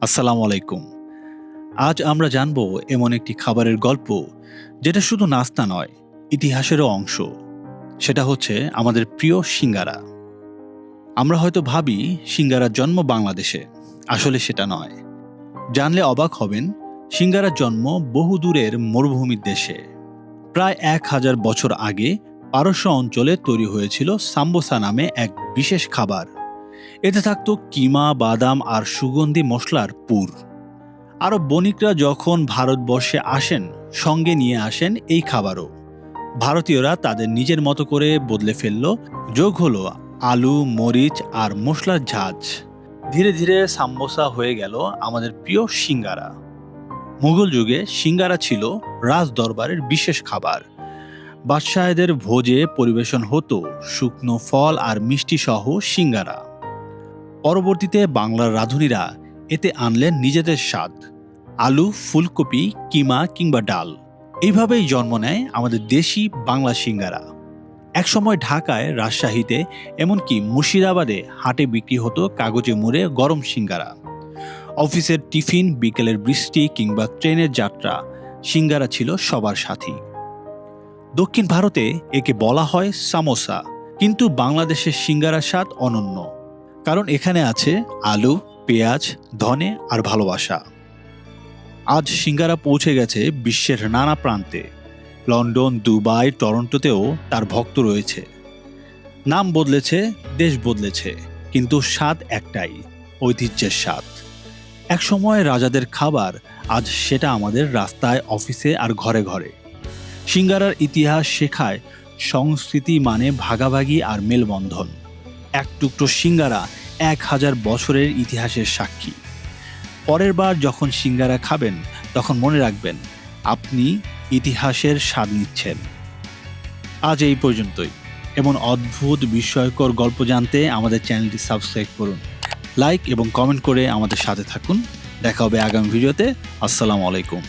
আসসালামু আলাইকুম। আজ আমরা জানব এমন একটি খাবারের গল্প যেটা শুধু নাস্তা নয়, ইতিহাসেরও অংশ। সেটা হচ্ছে আমাদের প্রিয় সিঙ্গারা। আমরা হয়তো ভাবি সিঙ্গারার জন্ম বাংলাদেশে, আসলে সেটা নয়। জানলে অবাক হবেন, সিঙ্গারার জন্ম বহু দূরের মরুভূমির দেশে। প্রায় এক হাজার বছর আগে পারস্য অঞ্চলে তৈরি হয়েছিল সাম্বোসা নামে এক বিশেষ খাবার। এতে থাকতো কিমা, বাদাম আর সুগন্ধি মশলার পুর। আরব বণিকরা যখন ভারতবর্ষে আসেন, সঙ্গে নিয়ে আসেন এই খাবারও। ভারতীয়রা তাদের নিজের মতো করে বদলে ফেলল, যোগ হলো আলু, মরিচ আর মশলার ঝাঁজ। ধীরে ধীরে সাম্বোসা হয়ে গেল আমাদের প্রিয় সিঙ্গারা। মুঘল যুগে সিঙ্গারা ছিল রাজ দরবারের বিশেষ খাবার। বাদশাহেদের ভোজে পরিবেশন হতো শুকনো ফল আর মিষ্টি সহ সিঙ্গারা। পরবর্তীতে বাংলার রাঁধুনিরা এতে আনলেন নিজেদের স্বাদ। আলু, ফুলকপি, কিমা কিংবা ডাল। এইভাবেই জন্ম নেয় আমাদের দেশি বাংলা সিঙ্গারা। একসময় ঢাকায় রাজশাহীতে, এমনকি মুর্শিদাবাদে হাটে বিক্রি হতো কাগজে মুড়ে গরম সিঙ্গারা। অফিসের টিফিন, বিকেলের বৃষ্টি কিংবা ট্রেনের যাত্রা সিঙ্গারা ছিল সবার সাথী। দক্ষিণ ভারতে একে বলা হয় সামোসা, কিন্তু বাংলাদেশের সিঙ্গারার স্বাদ অনন্য। কারণ এখানে আছে আলু, পেঁয়াজ, ধনে আর ভালোবাসা। আজ সিঙ্গারা পৌঁছে গেছে বিশ্বের নানা প্রান্তে। লন্ডন, দুবাই, টরন্টোতেও তার ভক্ত রয়েছে। নাম বদলেছে, দেশ বদলেছে, কিন্তু স্বাদ একটাই, ঐতিহ্যের স্বাদ। একসময় রাজাদের খাবার আজ সেটা আমাদের রাস্তায়, অফিসে আর ঘরে ঘরে। সিঙ্গারার ইতিহাস শেখায় সংস্কৃতি মানে ভাগাভাগি আর মেলবন্ধন। এক টুকরো সিঙ্গারা এক হাজার বছরের ইতিহাসের সাক্ষী। পরের বার যখন সিঙ্গারা খাবেন, তখন মনে রাখবেন, আপনি ইতিহাসের স্বাদ নিচ্ছেন। আজ এই পর্যন্তই। এমন অদ্ভুত, বিস্ময়কর গল্প জানতে আমাদের চ্যানেলটি সাবস্ক্রাইব করুন। লাইক এবং কমেন্ট করে আমাদের সাথে থাকুন। দেখা হবে আগামী ভিডিওতে। আসসালামু আলাইকুম।